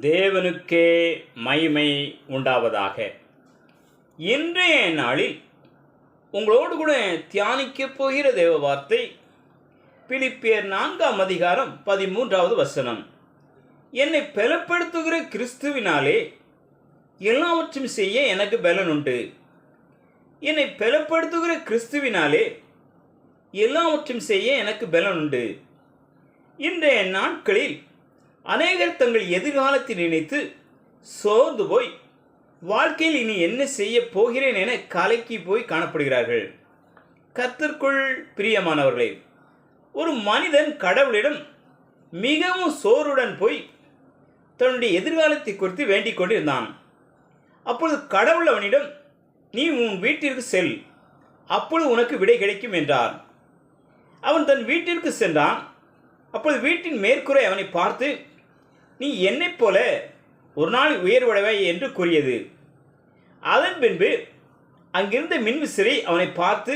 தேவனுக்கே மகிமை உண்டாவதாக. இன்றைய நாளில் உங்களோடு கூட தியானிக்கப் போகிற தேவ வார்த்தை பிலிப்பியர் நான்காம் அதிகாரம் பதிமூன்றாவது வசனம். என்னை பலப்படுத்துகிற கிறிஸ்துவினாலே எல்லாவற்றும் செய்ய எனக்கு பலன் உண்டு. என்னை பலப்படுத்துகிற கிறிஸ்துவினாலே எல்லாவற்றும் செய்ய எனக்கு பலன் உண்டு. இன்றைய நாட்களில் அநேகர் தங்கள் எதிர்காலத்தை நினைத்து சோர்ந்து போய் வாழ்க்கையில் இனி என்ன செய்ய போகிறேன் என கலக்கி போய் காணப்படுகிறார்கள். கத்திற்குள் பிரியமானவர்களே ஒரு மனிதன் கடவுளிடம் மிகவும் சோருடன் போய் தன்னுடைய எதிர்காலத்தை குறித்து வேண்டிக் கொண்டிருந்தான். அப்பொழுது கடவுள் அவனிடம் நீ உன் வீட்டிற்கு செல் அப்பொழுது உனக்கு விடை கிடைக்கும் என்றார். அவன் தன் வீட்டிற்கு சென்றான். அப்பொழுது வீட்டின் மேற்கூரை அவனை பார்த்து நீ என்னைப் போல ஒரு நாள் உயர்வடைவாய் என்று கூறியது. அதன் பின்பு அங்கிருந்த மின்விசிறி அவனை பார்த்து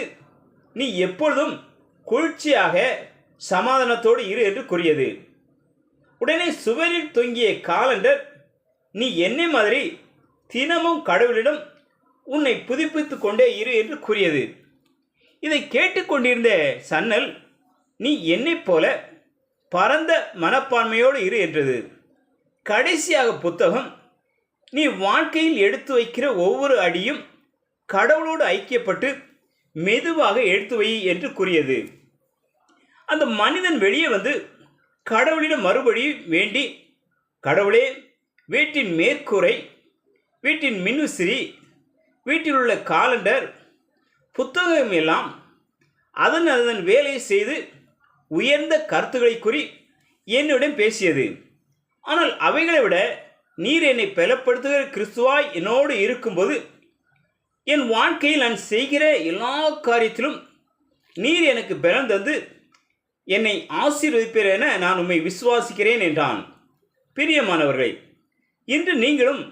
நீ எப்பொழுதும் குளிர்ச்சியாக சமாதானத்தோடு இரு என்று கூறியது. உடனே சுவரில் தொங்கிய காலண்டர் நீ என்னை மாதிரி தினமும் கடவுளிடம் உன்னை புதுப்பித்து கொண்டே இரு என்று கூறியது. இதை கேட்டுக்கொண்டிருந்த சன்னல் நீ என்னைப் போல பரந்த மனப்பான்மையோடு இரு என்றது. கடைசியாக புத்தகம் நீ வாழ்க்கையில் எடுத்து வைக்கிற ஒவ்வொரு அடியும் கடவுளோடு ஐக்கியப்பட்டு மெதுவாக எடுத்து வை என்று கூறியது. அந்த மனிதன் வெளியே வந்து கடவுளிடம் மறுபடி வேண்டி கடவுளே வீட்டின் மேற்கூரை வீட்டின் மின்விசிறி வீட்டில் உள்ள காலண்டர் புத்தகம் எல்லாம் அதன் அதன் வேலையை செய்து உயர்ந்த கருத்துக்களை கூறி என்னுடன் பேசியது. ஆனால் அவைகளை விட நீர் என்னை பலப்படுத்துகிற கிறிஸ்துவாய் என்னோடு இருக்கும்போது என் வாழ்க்கையில் நான் செய்கிற எல்லா காரியத்திலும் நீர் எனக்கு பலம் தந்து என்னை ஆசீர்வதிப்பீர் என நான் உம்மை விசுவாசிக்கிறேன் என்றான். பிரியமானவர்களே இன்று நீங்களும்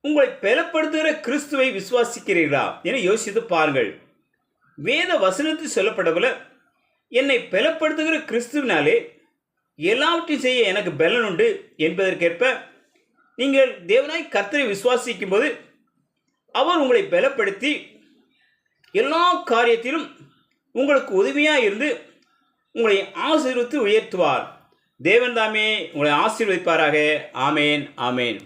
உங்களை பலப்படுத்துகிற கிறிஸ்துவை விசுவாசிக்கிறீர்களா என யோசித்து பாருங்கள். வேத வசனத்தில் சொல்லப்படவில்லை என்னை பலப்படுத்துகிற கிறிஸ்துவினாலே எல்லாவற்றையும் செய்ய எனக்கு பலன் உண்டு என்பதற்கேற்ப நீங்கள் தேவனாய் கர்த்தரை விசுவாசிக்கும் போது அவர் உங்களை பலப்படுத்தி எல்லா காரியத்திலும் உங்களுக்கு உதவியாக இருந்து உங்களை ஆசீர்வித்து உயர்த்துவார். தேவன் தாமே உங்களை ஆசீர்வதிப்பாராக. ஆமேன் ஆமேன்.